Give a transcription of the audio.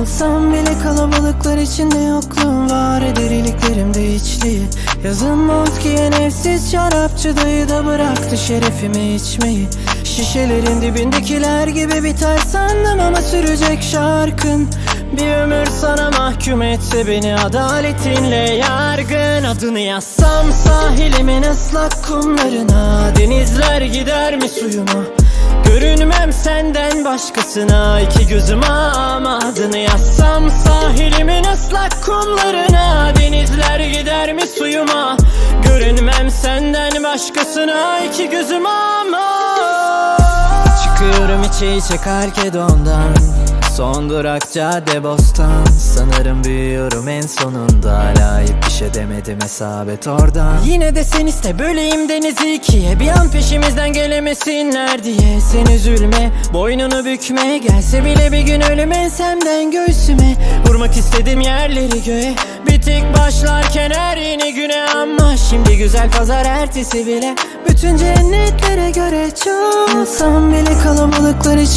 Olsam bile kalabalıklar içinde yokluğum var. Eder iliklerimde içliği Yazın mont giyen evsiz şarapçı dayı da bıraktı şerefimi içmeyi. Şişelerin dibindekiler gibi biter sandım ama sürecek şarkın. Bir ömür sana mahkum etse beni adaletinle yargın. Adını yazsam sahilimin ıslak kumlarına Denizler gider mi suyuma? Görünmem senden başkasına iki gözüm ama adını yazsam sahilimin ıslak kumlarına Denizler gider mi suyuma? Görünmem senden başkasına iki gözüm ama. Çıkıyorum içe içe Karkedon'dan Son durak cadde bostan. Sanırım büyüyorum en sonunda. Layık bir şey demedim hesabet oradan. Yine de sen iste böleyim denizi ikiye. Bir an peşimizden gelemesinler diye. Sen üzülme boynunu bükme. Gelse bile bir gün ölüm ensemden göğsüme. Vurmak istedim yerleri göğe. Bir tek başlarken her yeni güne Ama. Şimdi güzel pazar ertesi bile. Bütün cennetlere göre çok. Olsam bile kalabalıklar için